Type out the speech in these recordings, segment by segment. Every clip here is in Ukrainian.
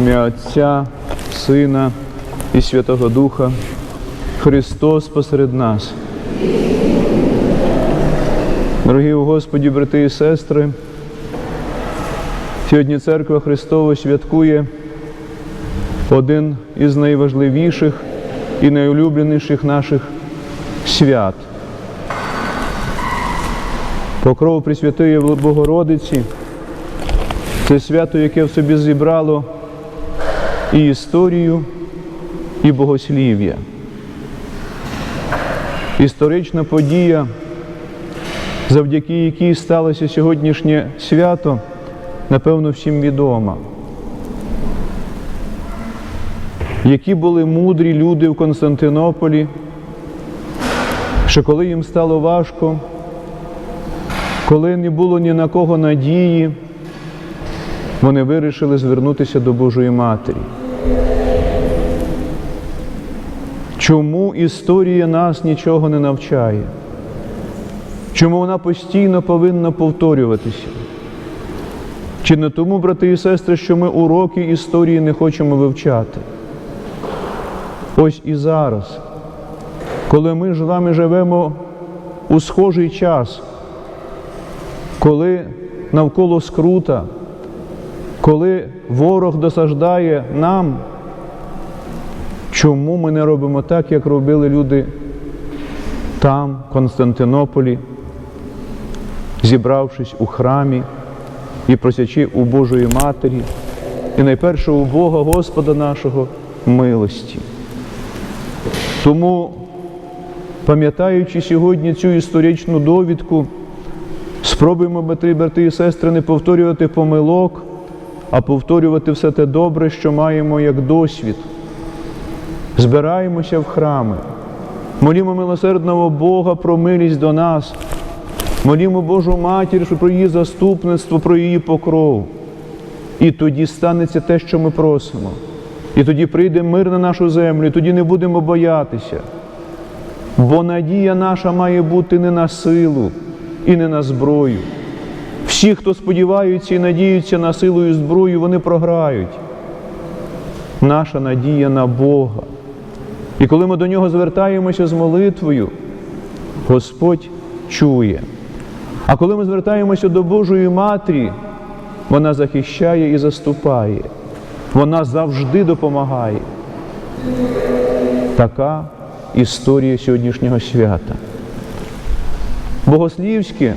ім'я Отця, Сина і Святого Духа. Христос посеред нас. Дорогі у Господі, брати і сестри, сьогодні Церква Христова святкує один із найважливіших і найулюбленіших наших свят. Покров Пресвятої Богородиці це свято, яке в собі зібрало і історію, і богослів'я. Історична подія, завдяки якій сталося сьогоднішнє свято, напевно, всім відома. Які були мудрі люди в Константинополі, що коли їм стало важко, коли не було ні на кого надії, вони вирішили звернутися до Божої Матері. Чому історія нас нічого не навчає? Чому вона постійно повинна повторюватися? Чи не тому, брати і сестри, що ми уроки історії не хочемо вивчати? Ось і зараз, коли ми з вами живемо у схожий час, коли навколо скрута, коли ворог досаждає нам, чому ми не робимо так, як робили люди там, в Константинополі, зібравшись у храмі і просячи у Божої Матері, і найперше у Бога Господа нашого милості. Тому, пам'ятаючи сьогодні цю історичну довідку, спробуємо, брати, брати і сестри, не повторювати помилок, а повторювати все те добре, що маємо як досвід. Збираємося в храми, молімо милосердного Бога про милість до нас, молімо Божу Матір що про її заступництво, про її покров. І тоді станеться те, що ми просимо. І тоді прийде мир на нашу землю, і тоді не будемо боятися. Бо надія наша має бути не на силу і не на зброю. Всі, хто сподіваються і надіються на силу і зброю, вони програють. Наша надія на Бога. І коли ми до нього звертаємося з молитвою, Господь чує. А коли ми звертаємося до Божої Матері, вона захищає і заступає. Вона завжди допомагає. Така історія сьогоднішнього свята. Богослівське,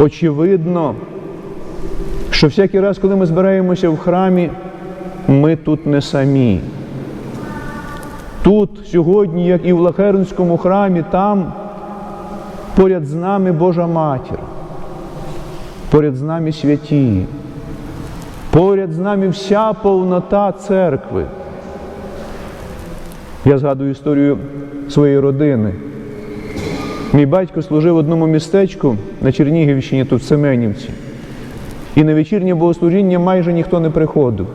очевидно, що всякий раз, коли ми збираємося в храмі, ми тут не самі. Тут сьогодні, як і в Лахернському храмі, там поряд з нами Божа Матір, поряд з нами святі, поряд з нами вся повнота церкви. Я згадую історію своєї родини. Мій батько служив в одному містечку на Чернігівщині, тут в Семенівці. І на вечірнє богослужіння майже ніхто не приходив.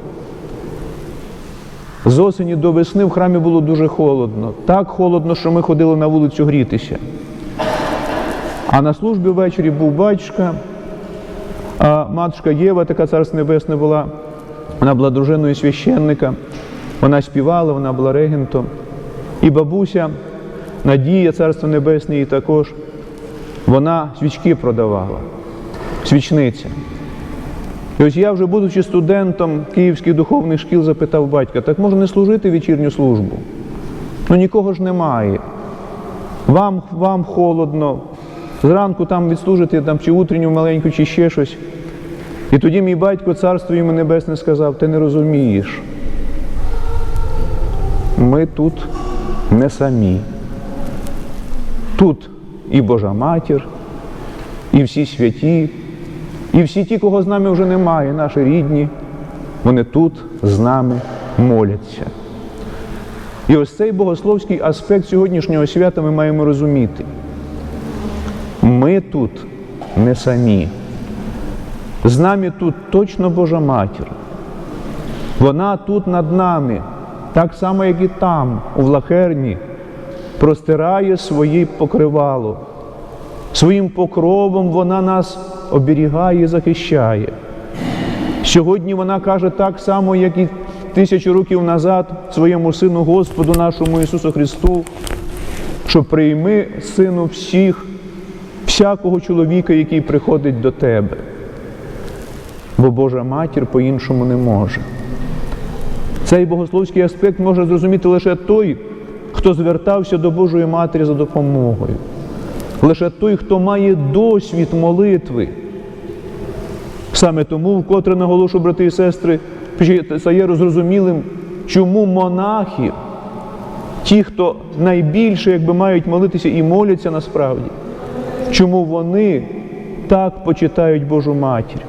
З осені до весни в храмі було дуже холодно. Так холодно, що ми ходили на вулицю грітися. А на службі ввечері був батюшка, а матушка Єва, така царство небесне була, вона була дружиною священника, вона співала, вона була регентом. І бабуся, Надія, царство небесне, і також, вона свічки продавала, свічниця. І ось я, вже будучи студентом київських духовних шкіл, запитав батька, так може не служити вечірню службу? Ну нікого ж немає. Вам, вам холодно, зранку там відслужити там, чи утренню маленьку, чи ще щось. І тоді мій батько, царство йому небесне, сказав, ти не розумієш. Ми тут не самі. Тут і Божа Матір, і всі святі, і всі ті, кого з нами вже немає, наші рідні, вони тут з нами моляться. І ось цей богословський аспект сьогоднішнього свята ми маємо розуміти. Ми тут не самі. З нами тут точно Божа Матір. Вона тут над нами, так само, як і там, у Влахерні, простирає своє покривало. Своїм покровом вона нас оберігає захищає. Сьогодні вона каже так само, як і тисячу років назад своєму Сину Господу нашому Ісусу Христу, що прийми, Сину, всіх, всякого чоловіка, який приходить до тебе. Бо Божа матір по-іншому не може. Цей богословський аспект може зрозуміти лише той, хто звертався до Божої Матері за допомогою. Лише той, хто має досвід молитви. Саме тому, вкотре наголошу, брати і сестри, стає розрозумілим, чому монахи, ті, хто найбільше якби мають молитися і моляться насправді, чому вони так почитають Божу матір.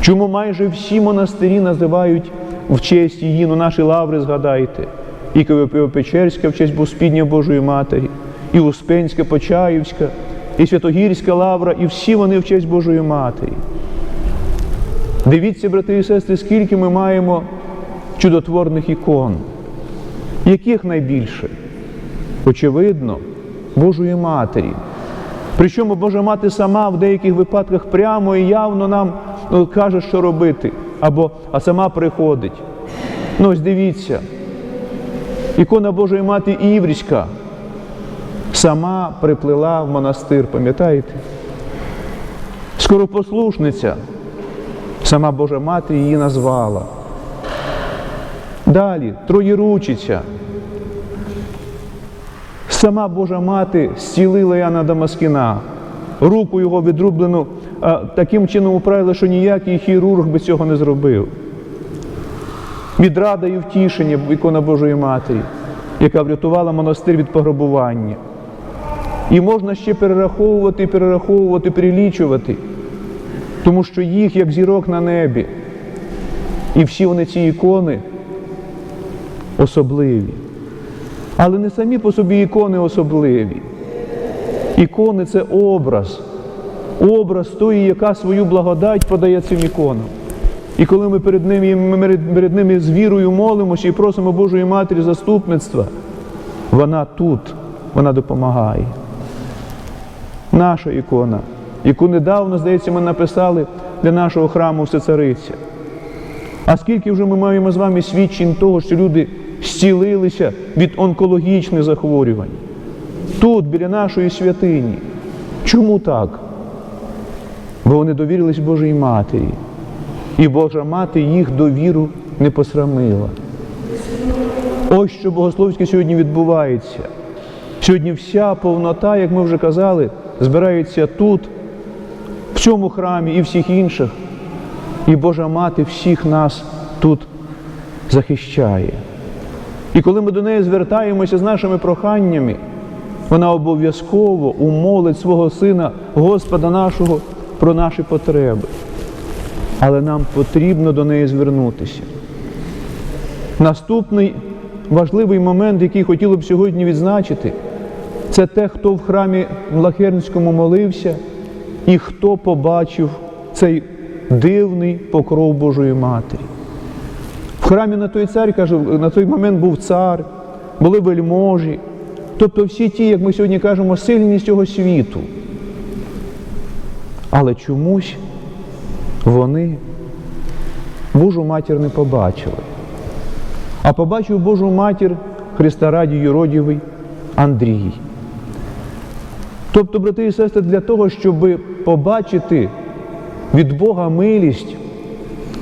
Чому майже всі монастирі називають в честь її, ну наші лаври згадайте, і Києво-Печерська в честь Боспідня Божої Матері, і Успенська, Почаївська, і Святогірська лавра, і всі вони в честь Божої Матері. Дивіться, брати і сестри, скільки ми маємо чудотворних ікон. Яких найбільше? Очевидно, Божої Матері. Причому Божа Мати сама в деяких випадках прямо і явно нам ну, каже, що робити, або а сама приходить. Ну ось дивіться, ікона Божої Мати Іврська сама приплила в монастир, пам'ятаєте? Скоропослушниця, сама Божа Мати її назвала. Далі, троєручиця. Сама Божа Мати зцілила Яна Дамаскіна, руку його відрублену таким чином управила, що ніякий хірург би цього не зробив. Відрада і втішення ікона Божої Матері, яка врятувала монастир від пограбування. І можна ще перераховувати, перераховувати, перелічувати, тому що їх, як зірок на небі, і всі вони ці ікони особливі. Але не самі по собі ікони особливі. Ікони це образ, образ тої, яка свою благодать подає цим іконам. І коли ми перед ними, перед ними з вірою молимося і просимо Божої Матері заступництва, вона тут, вона допомагає. Наша ікона, яку недавно, здається, ми написали для нашого храму Всецариця. А скільки вже ми маємо з вами свідчень того, що люди зцілилися від онкологічних захворювань. Тут, біля нашої святині. Чому так? Бо вони довірились Божій Матері. І Божа Мати їх довіру не посрамила. Ось що богословське сьогодні відбувається. Сьогодні вся повнота, як ми вже казали, збирається тут, в цьому храмі і всіх інших. І Божа Мати всіх нас тут захищає. І коли ми до неї звертаємося з нашими проханнями, вона обов'язково умолить свого Сина, Господа нашого, про наші потреби. Але нам потрібно до неї звернутися. Наступний важливий момент, який хотіло б сьогодні відзначити, це те, хто в храмі Млахернському молився і хто побачив цей дивний покров Божої Матері. В храмі на той цар, каже, на той момент був цар, були вельможі, тобто всі ті, як ми сьогодні кажемо, сильні з цього світу. Але чомусь вони Божу матір не побачили. А побачив Божу матір Христа Раді Юродівий Андрій. Тобто, брати і сестри, для того, щоб побачити від Бога милість,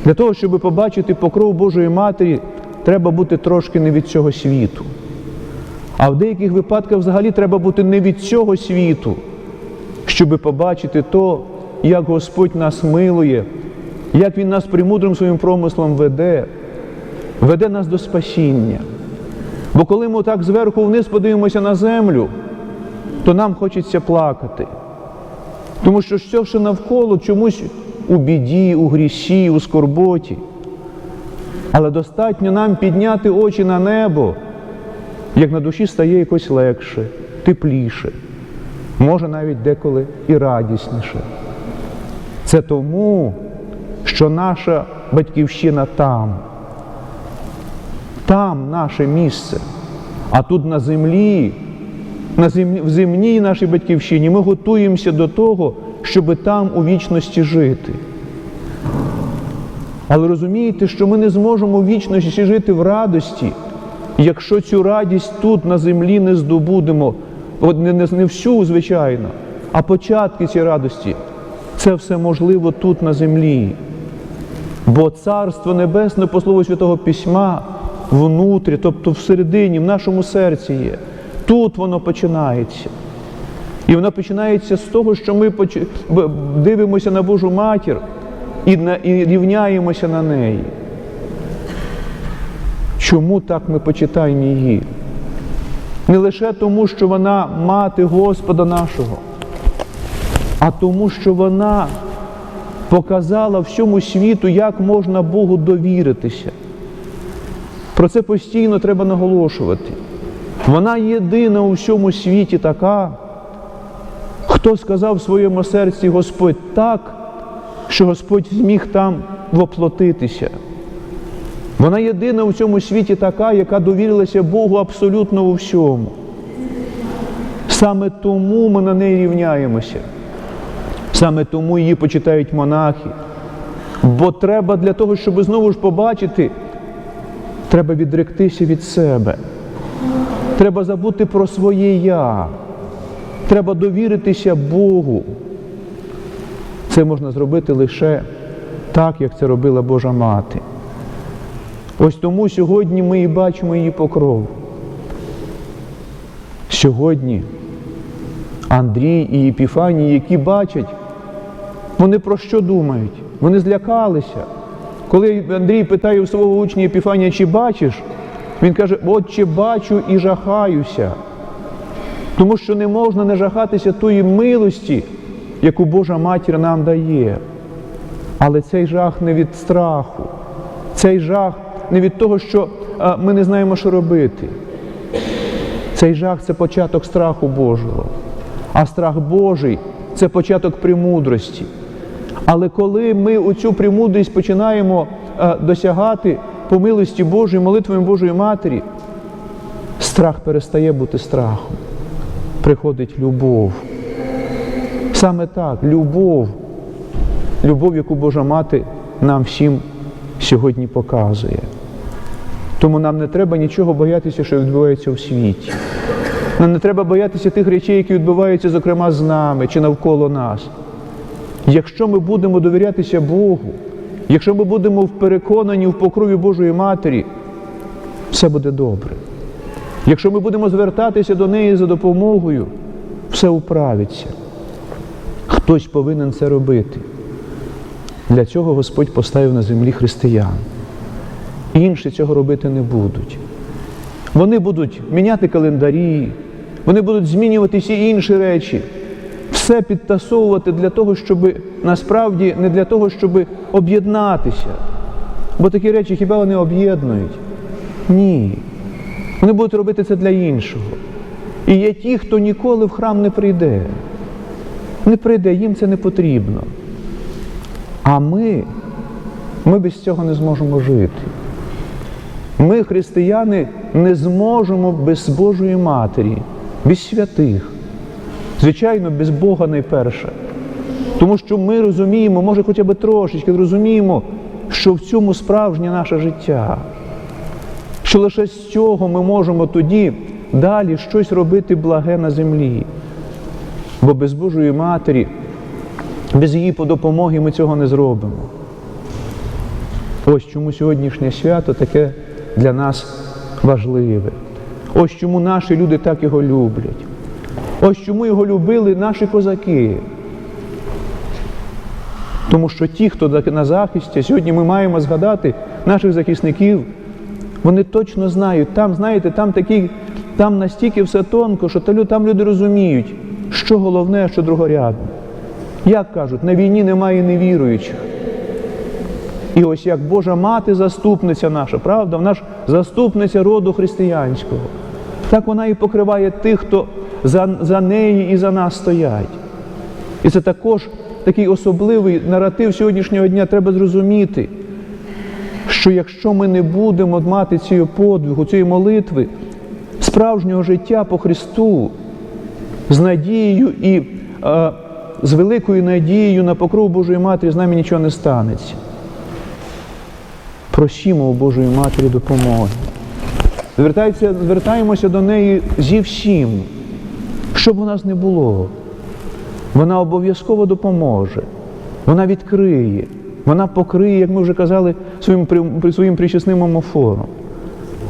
для того, щоб побачити покров Божої Матері, треба бути трошки не від цього світу. А в деяких випадках взагалі треба бути не від цього світу, щоб побачити то, як Господь нас милує, як Він нас премудрим своїм промислом веде, веде нас до спасіння. Бо коли ми так зверху вниз подивимося на землю, то нам хочеться плакати. Тому що все, що навколо чомусь у біді, у грісі, у скорботі. Але достатньо нам підняти очі на небо, як на душі стає якось легше, тепліше, може навіть деколи і радісніше. Це тому, що наша батьківщина там. Там наше місце. А тут на землі, на землі, в земній нашій батьківщині ми готуємося до того, щоб там у вічності жити. Але розумієте, що ми не зможемо в вічності жити в радості, якщо цю радість тут на землі не здобудемо, От не, не, всю, звичайно, а початки цієї радості. Це все можливо тут на землі. Бо Царство Небесне, по слову Святого Письма, внутрі, тобто всередині, в нашому серці є. Тут воно починається. І воно починається з того, що ми дивимося на Божу матір і рівняємося на неї. Чому так ми почитаємо її? Не лише тому, що вона мати Господа нашого, а тому, що вона показала всьому світу, як можна Богу довіритися. Про це постійно треба наголошувати. Вона єдина у всьому світі така, хто сказав в своєму серці Господь так, що Господь зміг там воплотитися. Вона єдина у цьому світі така, яка довірилася Богу абсолютно у всьому. Саме тому ми на неї рівняємося. Саме тому її почитають монахи. Бо треба для того, щоб знову ж побачити, треба відректися від себе. Треба забути про своє я. Треба довіритися Богу. Це можна зробити лише так, як це робила Божа Мати. Ось тому сьогодні ми і бачимо її покров. Сьогодні Андрій і Епіфаній, які бачать, вони про що думають? Вони злякалися. Коли Андрій питає у свого учня Епіфанія, чи бачиш, він каже, отче бачу і жахаюся. Тому що не можна не жахатися тої милості, яку Божа матір нам дає. Але цей жах не від страху, цей жах не від того, що ми не знаємо, що робити. Цей жах це початок страху Божого. А страх Божий це початок премудрості. Але коли ми оцю премудрість починаємо досягати по милості Божої, молитвами Божої Матері, страх перестає бути страхом. Приходить любов. Саме так, любов, любов, яку Божа Мати нам всім сьогодні показує. Тому нам не треба нічого боятися, що відбувається у світі. Нам не треба боятися тих речей, які відбуваються, зокрема, з нами чи навколо нас. Якщо ми будемо довірятися Богу, якщо ми будемо переконані в покрові Божої Матері, все буде добре. Якщо ми будемо звертатися до неї за допомогою, все управиться. Хтось повинен це робити. Для цього Господь поставив на землі християн. Інші цього робити не будуть. Вони будуть міняти календарі, вони будуть змінювати всі інші речі, все підтасовувати для того, щоб насправді не для того, щоб об'єднатися. Бо такі речі хіба вони об'єднують? Ні. Вони будуть робити це для іншого. І є ті, хто ніколи в храм не прийде. Не прийде, їм це не потрібно. А ми, ми без цього не зможемо жити. Ми, християни, не зможемо без Божої Матері, без святих. Звичайно, без Бога найперше. Тому що ми розуміємо, може хоча б трошечки розуміємо, що в цьому справжнє наше життя. Що лише з цього ми можемо тоді далі щось робити благе на землі. Бо без Божої Матері, без її допомоги ми цього не зробимо. Ось чому сьогоднішнє свято таке для нас важливе. Ось чому наші люди так його люблять. Ось чому його любили наші козаки. Тому що ті, хто на захисті, сьогодні ми маємо згадати наших захисників, вони точно знають, там, знаєте, там такі, там настільки все тонко, що там люди розуміють, що головне, що другорядне. Як кажуть, на війні немає невіруючих. І ось як Божа мати заступниця наша, правда, вона ж заступниця роду християнського. Так вона і покриває тих, хто за, за неї і за нас стоять. І це також такий особливий наратив сьогоднішнього дня треба зрозуміти, що якщо ми не будемо мати цієї подвигу, цієї молитви, справжнього життя по Христу, з надією і е, з великою надією на покров Божої Матері з нами нічого не станеться. Просімо у Божої Матері допомоги. Звертаємося до неї зі всім, що б у нас не було. Вона обов'язково допоможе, вона відкриє, вона покриє, як ми вже казали, своїм, своїм причесним омофором.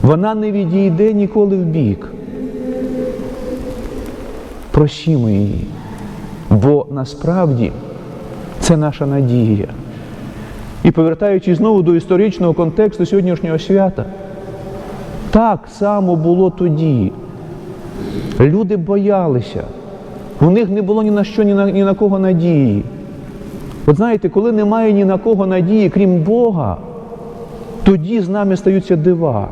Вона не відійде ніколи в бік. Просімо її. Бо насправді це наша надія. І повертаючись знову до історичного контексту сьогоднішнього свята, так само було тоді. Люди боялися, у них не було ні на що, ні на, ні на кого надії. От знаєте, коли немає ні на кого надії, крім Бога, тоді з нами стаються дива.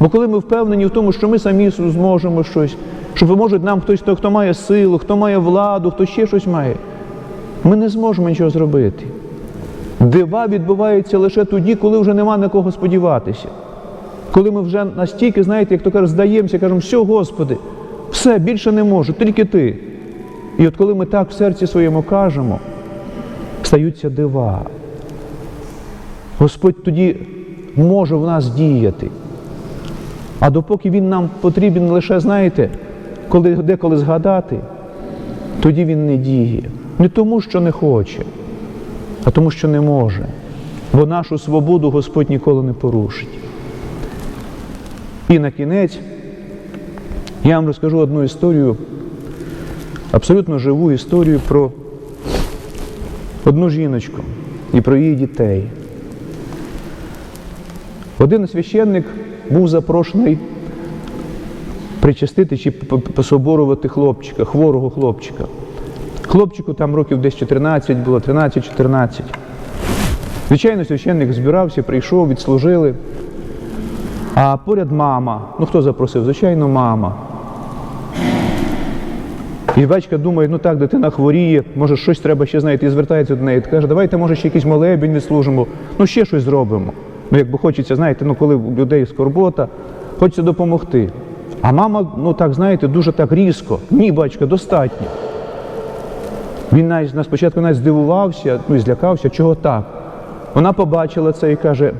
Бо коли ми впевнені в тому, що ми самі зможемо щось, що поможе нам хтось, хто, хто має силу, хто має владу, хто ще щось має, ми не зможемо нічого зробити. Дива відбуваються лише тоді, коли вже нема на кого сподіватися. Коли ми вже настільки, знаєте, як то кажуть, здаємося, кажемо, все, Господи, все, більше не можу, тільки ти. І от коли ми так в серці своєму кажемо, стаються дива. Господь тоді може в нас діяти. А допоки Він нам потрібен лише, знаєте, коли деколи згадати, тоді Він не діє. Не тому, що не хоче, а тому, що не може. Бо нашу свободу Господь ніколи не порушить. І на кінець я вам розкажу одну історію, абсолютно живу історію про одну жіночку і про її дітей. Один священник був запрошений причастити чи пособорувати хлопчика, хворого хлопчика. Хлопчику там років десь 14 було, 13-14. Звичайно, священник збирався, прийшов, відслужили. А поряд мама. Ну хто запросив? Звичайно, мама. І батько думає, ну так, дитина хворіє, може щось треба ще знаєте, і звертається до неї. і Каже, давайте, може, ще якийсь молебень відслужимо, ну ще щось зробимо. Ну, якби хочеться, знаєте, ну коли у людей скорбота, хочеться допомогти. А мама, ну так, знаєте, дуже так різко. Ні, батько, достатньо. Він навіть на спочатку навіть здивувався, ну і злякався, чого так. Вона побачила це і каже: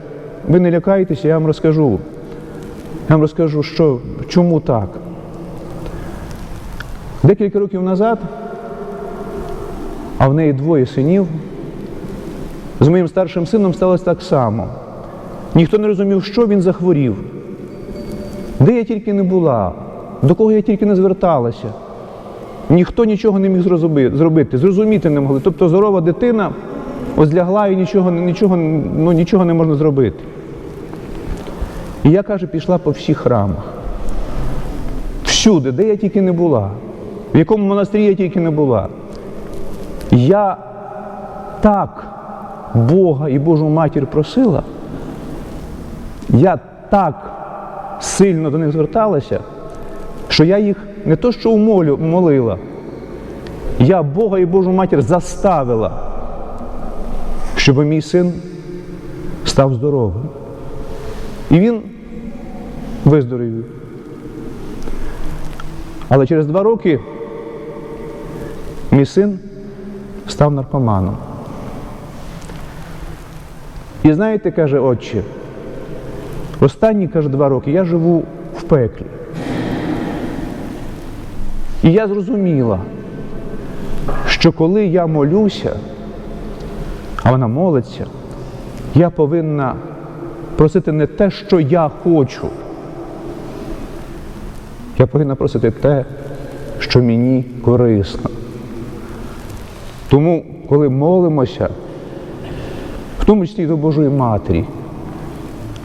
ви не лякайтеся, я вам розкажу. Я вам розкажу, що, чому так. Декілька років назад, а в неї двоє синів, з моїм старшим сином сталося так само. Ніхто не розумів, що він захворів, де я тільки не була, до кого я тільки не зверталася. Ніхто нічого не міг зробити, зрозуміти не могли. Тобто здорова дитина ось лягла і нічого, нічого, ну, нічого не можна зробити. І я, каже, пішла по всіх храмах. Всюди, де я тільки не була, в якому монастирі я тільки не була. Я так Бога і Божу матір просила, я так сильно до них зверталася, що я їх не то що умолю, молила, я Бога і Божу матір заставила, щоб мій син став здоровим. І він виздоровів. Але через два роки мій син став наркоманом. І знаєте, каже отче, останні, каже, два роки я живу в пеклі. І я зрозуміла, що коли я молюся, а вона молиться, я повинна просити не те, що я хочу. Я повинна просити те, що мені корисно. Тому, коли молимося, в тому числі до Божої Матері,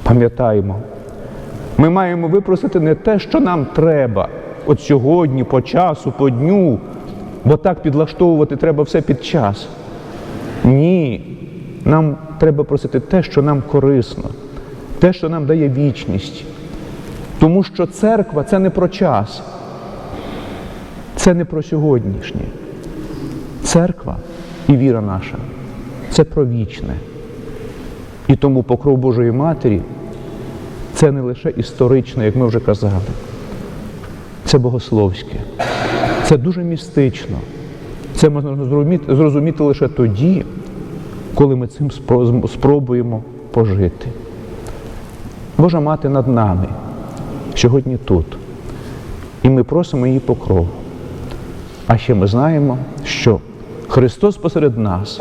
пам'ятаємо, ми маємо випросити не те, що нам треба, от сьогодні, по часу, по дню, бо так підлаштовувати треба все під час. Ні. Нам треба просити те, що нам корисно, те, що нам дає вічність. Тому що церква це не про час, це не про сьогоднішнє. Церква і віра наша це про вічне. І тому покров Божої Матері це не лише історичне, як ми вже казали, це богословське, це дуже містично. Це можна зрозуміти, зрозуміти лише тоді, коли ми цим спробуємо пожити. Божа мати над нами сьогодні тут. І ми просимо її покрову. А ще ми знаємо, що Христос посеред нас.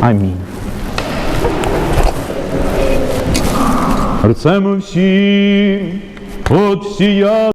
Амінь. Рцемо всім от всія